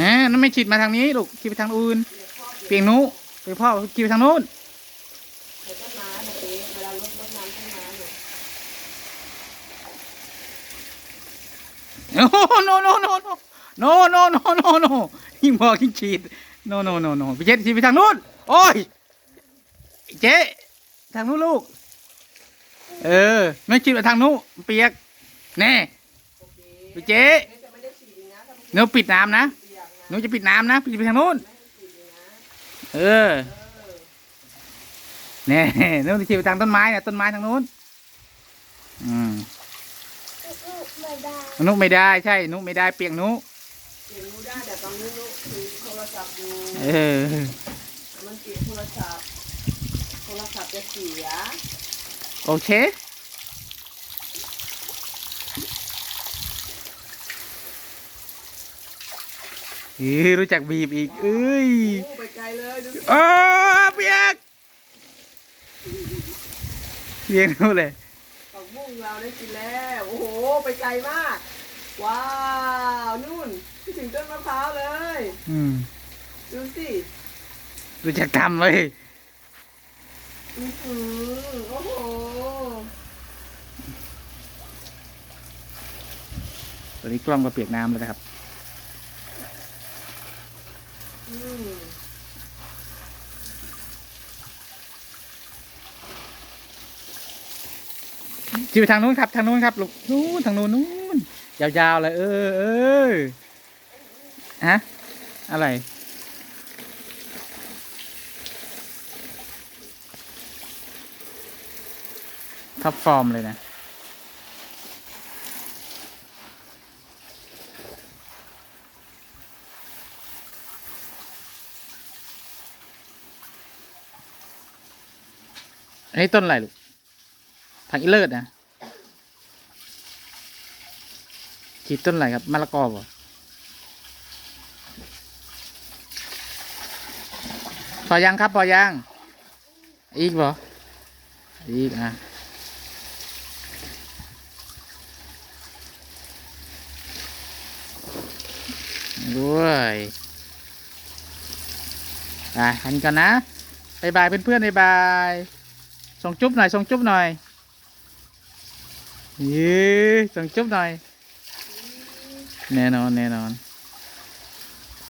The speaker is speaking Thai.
ฮะนั่นไม่ฉีดมาทางนี้ลูกฉีดไปทางอื่น เปียงนู้ไปพ่อฉีดไปทางนู้นเดี๋ยวต้นไม้แบบนี้เวลารดรดน้ำต้นไม้เนี่ยโอ้โนโนโนโนโนโนโนโนโนยิ่งบอกยิ่งฉีดโนโนโนโนพี่เจ๊ฉีดไปทางนู้นโอ้ยเจ๊ทางนู้นลูก เออ ไม่ฉีดไปทางนู้นเปียกแน่โอเจ๊เดี๋ยวจะไม่ได้อปิดน้ำนะ หนะนูจะปิดน้ำนะปิดไปทางนู้นไม่ให้ฉีดอีกนะเออเออแน่หนู้นฉีดไปทางต้นไม้เนี่ยต้นไม้ทางนู้น อืมไม่ได้นุไม่ได้ใช่ นุไม่ได้เปียกนุเสียงรู้ได้แต่ตอนนี้รู้คือโทรศัพท์อยู่เออมันเสียโทรศัพท์โทรศัพท์จะเสียโอเค เอ้ยรู้จักบีบอีกเอ้ยโอ้ไปไกลเลยดูสิเออเปียกเปียกนู่นเลยผักบุ้งเราได้กินแล้ว โอ้โห ไปไกลมาก ว้าว นู่นที่ถึงต้นมะพร้าวเลย อืมดูสิรู้จักทำเลย อือหือโอ้โหตอนนี้กล้องก็เปียกน้ำแล้วนะครับ อืมจีไปทางนู้นครับทางนู้นครับลูกนู้นทางนู้นนู้นยาวๆเลยเออเออฮะอะไรท็อปฟอร์มเลยนะ อันนี้ต้นอะไรลูกผักอีเลิศนะขีดต้นอะไรครับมะละกอบ่พอยังครับ พอยัง อีกบ่อีกอะด้วยอะหันกันนะบายบายเพื่อนๆบายบาย ส่งจุ๊บหน่อยส่งจุ๊บหน่อยเย้ส่งจุ๊บหน่อย แน่นอนแน่นอน